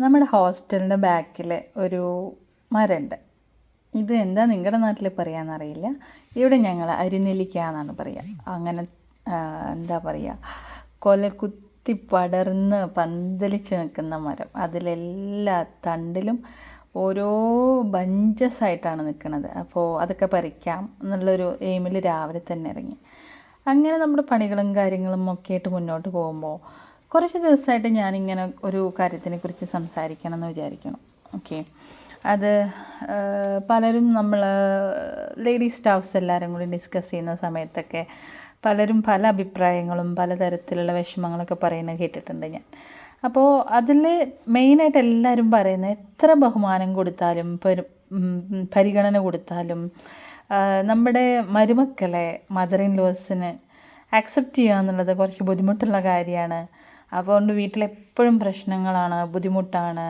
നമ്മുടെ ഹോസ്റ്റലിന്റെ ബാക്കിൽ ഒരു മരമുണ്ട് ഇത് എന്താ നിങ്ങളുടെ നാട്ടിൽ പറയാമെന്നറിയില്ല ഇവിടെ ഞങ്ങൾ അരിനെല്ലിക്ക എന്നാണ് പറയുക അങ്ങനെ എന്താ പറയുക കൊല കുത്തി പടർന്ന് പന്തലിച്ച് നിൽക്കുന്ന മരം. അതിലെല്ലാ തണ്ടിലും ഓരോ ബഞ്ചസ് ആയിട്ടാണ് നിൽക്കുന്നത് അപ്പോൾ അതൊക്കെ പറിക്കാം എന്നുള്ളൊരു എയിമിൽ രാവിലെ തന്നെ ഇറങ്ങി. അങ്ങനെ നമ്മുടെ പണികളും കാര്യങ്ങളും ഒക്കെ ആയിട്ട് മുന്നോട്ട് പോകുമ്പോൾ കുറച്ച് ദിവസമായിട്ട് ഞാനിങ്ങനെ ഒരു കാര്യത്തിനെ കുറിച്ച് സംസാരിക്കണം എന്ന് വിചാരിക്കണം ഓക്കെ അത് പലരും നമ്മൾ ലേഡി സ്റ്റാഫ്സ് എല്ലാവരും കൂടി ഡിസ്കസ് ചെയ്യുന്ന സമയത്തൊക്കെ പലരും പല അഭിപ്രായങ്ങളും പലതരത്തിലുള്ള വിഷമങ്ങളൊക്കെ പറയുന്നത് കേട്ടിട്ടുണ്ട് ഞാൻ. അപ്പോൾ അതിൽ മെയിനായിട്ട് എല്ലാവരും പറയുന്നത് എത്ര ബഹുമാനം കൊടുത്താലും പരി പരിഗണന കൊടുത്താലും നമ്മുടെ മരുമക്കളെ മദർ ഇൻ ലോസിന് ആക്സെപ്റ്റ് ചെയ്യുക എന്നുള്ളത് കുറച്ച് ബുദ്ധിമുട്ടുള്ള കാര്യമാണ്. അതുകൊണ്ട് വീട്ടിലെപ്പോഴും പ്രശ്നങ്ങളാണ് ബുദ്ധിമുട്ടാണ്.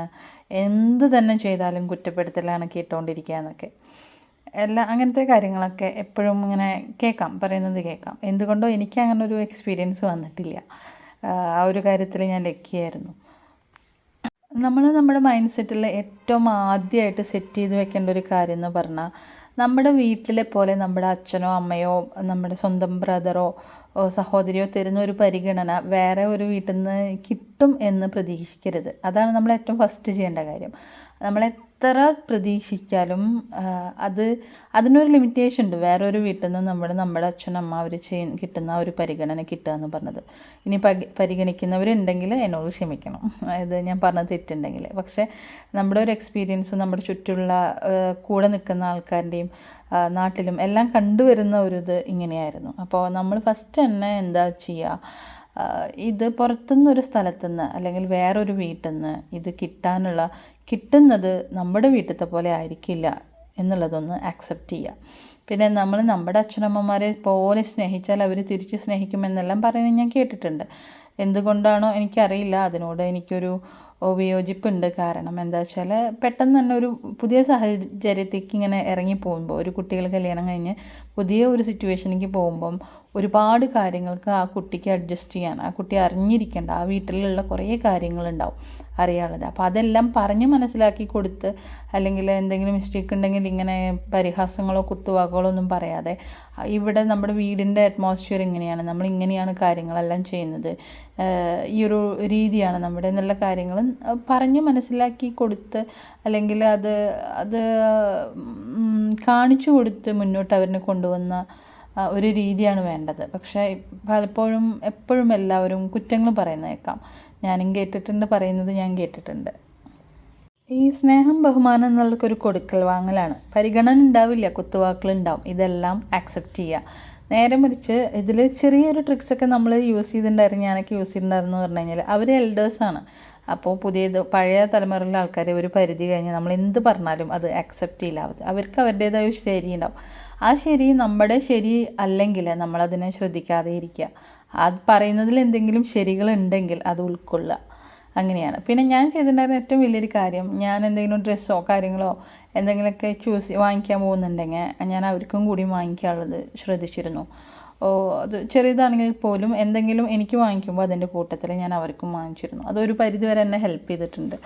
എന്ത് തന്നെ ചെയ്താലും കുറ്റപ്പെടുത്തലാണ് കേട്ടുകൊണ്ടിരിക്കുക എന്നൊക്കെ എല്ലാ അങ്ങനത്തെ കാര്യങ്ങളൊക്കെ എപ്പോഴും ഇങ്ങനെ കേൾക്കാം പറയുന്നത് കേൾക്കാം. എന്തുകൊണ്ടോ എനിക്ക് അങ്ങനെ ഒരു എക്സ്പീരിയൻസ് വന്നിട്ടില്ല. ആ ഒരു കാര്യത്തിൽ ഞാൻ ലക്കിയായിരുന്നു. നമ്മൾ നമ്മുടെ മൈൻഡ് സെറ്റിൽ ഏറ്റവും ആദ്യമായിട്ട് സെറ്റ് ചെയ്ത് വെക്കേണ്ട ഒരു കാര്യം എന്ന് പറഞ്ഞാൽ നമ്മുടെ വീട്ടിലെ പോലെ നമ്മുടെ അച്ഛനോ അമ്മയോ നമ്മുടെ സ്വന്തം ബ്രദറോ സഹോദരിയോ തരുന്ന ഒരു പരിഗണന വേറെ ഒരു വീട്ടിൽ നിന്ന് കിട്ടും എന്ന് പ്രതീക്ഷിക്കരുത്. അതാണ് നമ്മൾ ഏറ്റവും ഫസ്റ്റ് ചെയ്യേണ്ട കാര്യം. നമ്മൾ എത്ര പ്രതീക്ഷിച്ചാലും അത് അതിനൊരു ലിമിറ്റേഷൻ ഉണ്ട്. വേറെ ഒരു വീട്ടിൽ നിന്ന് നമ്മുടെ നമ്മുടെ അച്ഛനമ്മ അവർ ചെയ് കിട്ടുന്ന ഒരു പരിഗണന കിട്ടുക എന്ന് പറഞ്ഞത്. ഇനി പരി പരിഗണിക്കുന്നവരുണ്ടെങ്കിൽ എന്നോട് ക്ഷമിക്കണം. അതായത് ഞാൻ പറഞ്ഞ തെറ്റുണ്ടെങ്കിൽ. പക്ഷേ നമ്മുടെ ഒരു എക്സ്പീരിയൻസും നമ്മുടെ ചുറ്റുള്ള കൂടെ നിൽക്കുന്ന ആൾക്കാരുടെയും നാട്ടിലും എല്ലാം കണ്ടുവരുന്ന ഒരു ഇത് ഇങ്ങനെയായിരുന്നു. അപ്പോൾ നമ്മൾ ഫസ്റ്റ് തന്നെ എന്താ ചെയ്യുക ഇത് പുറത്തുനിന്നൊരു സ്ഥലത്തുനിന്ന് അല്ലെങ്കിൽ വേറൊരു വീട്ടിൽ നിന്ന് ഇത് കിട്ടാനുള്ള കിട്ടുന്നത് നമ്മുടെ വീട്ടിലത്തെ പോലെ ആയിരിക്കില്ല എന്നുള്ളതൊന്ന് ആക്സെപ്റ്റ് ചെയ്യുക പിന്നെ നമ്മൾ നമ്മുടെ അച്ഛനമ്മമാരെ പോലെ സ്നേഹിച്ചാൽ അവർ തിരിച്ച് സ്നേഹിക്കുമെന്നെല്ലാം പറയുന്നത് ഞാൻ കേട്ടിട്ടുണ്ട്. എന്തുകൊണ്ടാണോ എനിക്കറിയില്ല. അതിനോട് എനിക്കൊരു വിയോജിപ്പുണ്ട് കാരണം എന്താ വെച്ചാൽ പെട്ടെന്ന് തന്നെ ഒരു പുതിയ സാഹചര്യത്തേക്ക് ഇങ്ങനെ ഇറങ്ങി പോകുമ്പോൾ ഒരു കുട്ടികൾ കല്യാണം കഴിഞ്ഞ് പുതിയ ഒരു സിറ്റുവേഷനിലേക്ക് പോകുമ്പം ഒരുപാട് കാര്യങ്ങൾക്ക് ആ കുട്ടിക്ക് അഡ്ജസ്റ്റ് ചെയ്യാൻ ആ കുട്ടി അറിഞ്ഞിരിക്കേണ്ട ആ വീട്ടിലുള്ള കുറേ കാര്യങ്ങളുണ്ടാവും അറിയാനുള്ളത്. അപ്പോൾ അതെല്ലാം പറഞ്ഞ് മനസ്സിലാക്കി കൊടുത്ത് അല്ലെങ്കിൽ എന്തെങ്കിലും മിസ്റ്റേക്ക് ഉണ്ടെങ്കിൽ ഇങ്ങനെ പരിഹാസങ്ങളോ കുത്തുവാക്കുകളോ ഒന്നും പറയാതെ ഇവിടെ നമ്മുടെ വീടിന്റെ അറ്റ്മോസ്ഫിയർ ഇങ്ങനെയാണ് നമ്മൾ ഇങ്ങനെയാണ് കാര്യങ്ങളെല്ലാം ചെയ്യുന്നത് ഈ ഒരു രീതിയാണ് നമ്മുടെ എന്നുള്ള കാര്യങ്ങൾ പറഞ്ഞ് മനസ്സിലാക്കി കൊടുത്ത് അല്ലെങ്കിൽ അത് അത് കാണിച്ചു കൊടുത്ത് മുന്നോട്ട് അവരിനെ കൊണ്ടുവന്ന ഒരു രീതിയാണ് വേണ്ടത്. പക്ഷേ പലപ്പോഴും എപ്പോഴും എല്ലാവരും കുറ്റങ്ങൾ പറയുന്നത് കേൾക്കാം ഞാനും കേട്ടിട്ടുണ്ട് പറയുന്നത് ഞാൻ കേട്ടിട്ടുണ്ട്. ഈ സ്നേഹം ബഹുമാനം എന്നുള്ളതൊക്കെ ഒരു കൊടുക്കൽ വാങ്ങലാണ്. പരിഗണന ഉണ്ടാവില്ല കുത്തുവാക്കുകൾ ഉണ്ടാവും. ഇതെല്ലാം ആക്സെപ്റ്റ് ചെയ്യുക നേരെ മറിച്ച് ഇതിൽ ചെറിയൊരു ട്രിക്സൊക്കെ നമ്മൾ യൂസ് ചെയ്തിട്ടുണ്ടായിരുന്നു ഞാനൊക്കെ യൂസ് ചെയ്തിട്ടുണ്ടായിരുന്നു എന്ന് പറഞ്ഞു കഴിഞ്ഞാൽ അവർ എൽഡേഴ്സാണ് അപ്പോൾ പുതിയത് പഴയ തലമുറയിലെ ആൾക്കാർ ഒരു പരിധി കഴിഞ്ഞാൽ നമ്മൾ എന്ത് പറഞ്ഞാലും അത് അക്സെപ്റ്റ് ചെയ്യില്ല. അവർക്ക് അവരുടേതായ ഒരു ശരി ഉണ്ടാവും. ആ ശരി നമ്മുടെ ശരി അല്ലെങ്കിൽ നമ്മളതിനെ ശ്രദ്ധിക്കാതെ ഇരിക്കുക. അത് പറയുന്നതിൽ എന്തെങ്കിലും ശരികളുണ്ടെങ്കിൽ അത് ഉൾക്കൊള്ളുക. അങ്ങനെയാണ്. പിന്നെ ഞാൻ ചെയ്തിട്ടുണ്ടായിരുന്ന ഏറ്റവും വലിയൊരു കാര്യം ഞാൻ എന്തെങ്കിലും ഡ്രസ്സോ കാര്യങ്ങളോ എന്തെങ്കിലുമൊക്കെ ചൂസ് വാങ്ങിക്കാൻ പോകുന്നുണ്ടെങ്കിൽ ഞാൻ അവർക്കും കൂടി വാങ്ങിക്കാനുള്ളത് ശ്രദ്ധിച്ചിരുന്നു. അത് ചെറിയതാണെങ്കിൽ പോലും എന്തെങ്കിലും എനിക്ക് വാങ്ങിക്കുമ്പോൾ അതിന്റെ കൂട്ടത്തിൽ ഞാൻ അവർക്കും വാങ്ങിച്ചിരുന്നു. അതൊരു പരിധി വരെ എന്നെ ഹെൽപ്പ് ചെയ്തിട്ടുണ്ട്.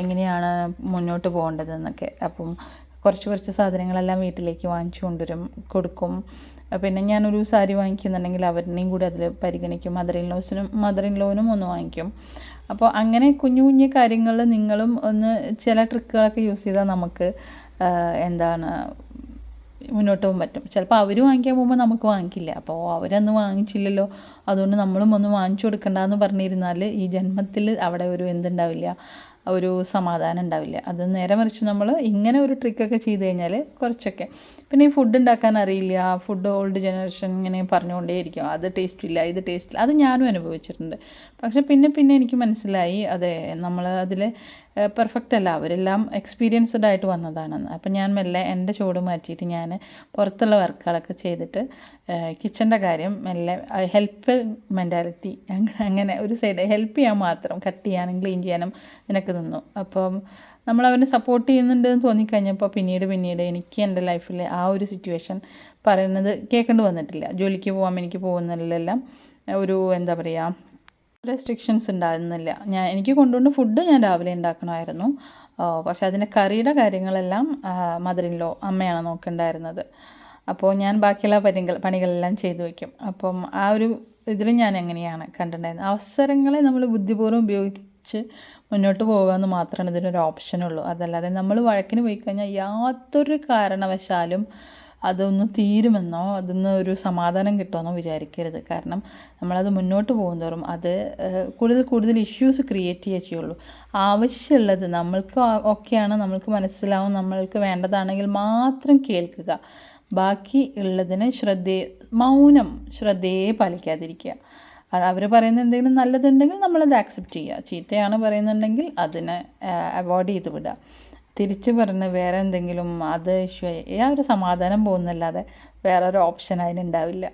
എങ്ങനെയാണ് മുന്നോട്ട് പോകേണ്ടതെന്നൊക്കെ. അപ്പം കുറച്ച് കുറച്ച് സാധനങ്ങളെല്ലാം വീട്ടിലേക്ക് വാങ്ങിച്ചു കൊണ്ടുവരും കൊടുക്കും. പിന്നെ ഞാനൊരു സാരി വാങ്ങിക്കുന്നുണ്ടെങ്കിൽ അവരിനെയും കൂടി അതിൽ പരിഗണിക്കും. മദർ ഇൻ ലോസിനും മദർ ഇൻ ലോനും ഒന്ന് വാങ്ങിക്കും. അപ്പോൾ അങ്ങനെ കുഞ്ഞു കുഞ്ഞു കാര്യങ്ങളിൽ നിങ്ങളും ഒന്ന് ചില ട്രിക്കുകളൊക്കെ യൂസ് ചെയ്താൽ നമുക്ക് എന്താണ് മുന്നോട്ട് പോകാൻ പറ്റും. ചിലപ്പോൾ അവർ വാങ്ങിക്കാൻ പോകുമ്പോൾ നമുക്ക് വാങ്ങിക്കില്ല. അപ്പോൾ അവരൊന്നും വാങ്ങിച്ചില്ലല്ലോ. അതുകൊണ്ട് നമ്മളും ഒന്ന് വാങ്ങിച്ചു കൊടുക്കണ്ടെന്ന് പറഞ്ഞിരുന്നാൽ ഈ ജന്മത്തിൽ അവിടെ ഒരു എന്തുണ്ടാവില്ല ഒരു സമാധാനം ഉണ്ടാവില്ല. അത് നേരെ മറിച്ച് നമ്മൾ ഇങ്ങനെ ഒരു ട്രിക്കൊക്കെ ചെയ്ത് കഴിഞ്ഞാൽ കുറച്ചൊക്കെ. പിന്നെ ഈ ഫുഡ് ഉണ്ടാക്കാൻ അറിയില്ല. ഫുഡ് ഓൾഡ് ജനറേഷൻ ഇങ്ങനെ പറഞ്ഞുകൊണ്ടേയിരിക്കും. അത് ടേസ്റ്റ് ഇല്ല ഇത് ടേസ്റ്റ് ഇല്ല. അത് ഞാനും അനുഭവിച്ചിട്ടുണ്ട്. പക്ഷെ പിന്നെ പിന്നെ എനിക്ക് മനസ്സിലായി. അതെ നമ്മൾ അതിൽ പെർഫെക്റ്റ് അല്ല. അവരെല്ലാം എക്സ്പീരിയൻസ്ഡ് ആയിട്ട് വന്നതാണെന്ന് അപ്പം ഞാൻ മെല്ലെ എന്റെ ചൂട് മാറ്റിയിട്ട് ഞാൻ പുറത്തുള്ള വർക്കുകളൊക്കെ ചെയ്തിട്ട് കിച്ചന്റെ കാര്യം മെല്ലെ ഹെൽപ്പ് മെന്റാലിറ്റി അങ്ങനെ ഒരു സൈഡ് ഹെൽപ്പ് ചെയ്യാൻ മാത്രം കട്ട് ചെയ്യാനും ക്ലീൻ ചെയ്യാനും നിനക്ക് നിന്നു. അപ്പം നമ്മൾ അവനെ സപ്പോർട്ട് ചെയ്യുന്നുണ്ട് എന്ന് തോന്നിക്കഴിഞ്ഞപ്പോൾ പിന്നീട് പിന്നീട് എനിക്ക് എന്റെ ലൈഫിൽ ആ ഒരു സിറ്റുവേഷൻ പറയുന്നത് കേൾക്കേണ്ടി വന്നിട്ടില്ല. ജോലിക്ക് പോകാം എനിക്ക് പോകുന്നതിലെല്ലാം ഒരു എന്താ പറയുക റെസ്ട്രിക്ഷൻസ് ഉണ്ടായിരുന്നില്ല. ഞാൻ എനിക്ക് കൊണ്ടുവന്ന ഫുഡ് ഞാൻ രാവിലെ ഉണ്ടാക്കണമായിരുന്നു. പക്ഷെ അതിന്റെ കറിയുടെ കാര്യങ്ങളെല്ലാം മദറിൻലോ അമ്മയാണ് നോക്കണ്ടായിരുന്നത്. അപ്പോൾ ഞാൻ ബാക്കിയുള്ള പണികൾ പണികളെല്ലാം ചെയ്തു വയ്ക്കും. അപ്പം ആ ഒരു ഇതിലും ഞാൻ എങ്ങനെയാണ് കണ്ടിട്ടുണ്ടായിരുന്നത്? അവസരങ്ങളെ നമ്മൾ ബുദ്ധിപൂർവം ഉപയോഗിച്ച് മുന്നോട്ട് പോകുക എന്ന് മാത്രമാണ് ഇതിനൊരു ഓപ്ഷനുള്ളൂ അതല്ലാതെ നമ്മൾ വഴക്കിന് പോയി കഴിഞ്ഞാൽ യാതൊരു കാരണവശാലും അതൊന്ന് തീരുമെന്നോ അതിന്ന് ഒരു സമാധാനം കിട്ടുമെന്നോ വിചാരിക്കരുത്. കാരണം നമ്മളത് മുന്നോട്ട് പോകുന്തോറും അത് കൂടുതൽ കൂടുതൽ ഇഷ്യൂസ് ക്രിയേറ്റ് ചെയ്യുക ചെയ്യുള്ളൂ. ആവശ്യമുള്ളത് നമ്മൾക്ക് ഒക്കെയാണ് നമ്മൾക്ക് മനസ്സിലാവും നമ്മൾക്ക് വേണ്ടതാണെങ്കിൽ മാത്രം കേൾക്കുക. ബാക്കി ഉള്ളതിന് ശ്രദ്ധയെ മൗനം ശ്രദ്ധയെ പാലിക്കാതിരിക്കുക. അത് അവർ പറയുന്ന എന്തെങ്കിലും നല്ലതുണ്ടെങ്കിൽ നമ്മളത് ആക്സെപ്റ്റ് ചെയ്യുക. ചീത്തയാണ് പറയുന്നുണ്ടെങ്കിൽ അതിനെ അവോയ്ഡ് ചെയ്ത് വിടുക. തിരിച്ച് പറഞ്ഞ് വേറെ എന്തെങ്കിലും അത് ഇഷ്യൂ ആ ഒരു സമാധാനം പോകുന്നല്ലാതെ വേറൊരു ഓപ്ഷൻ അതിനുണ്ടാവില്ല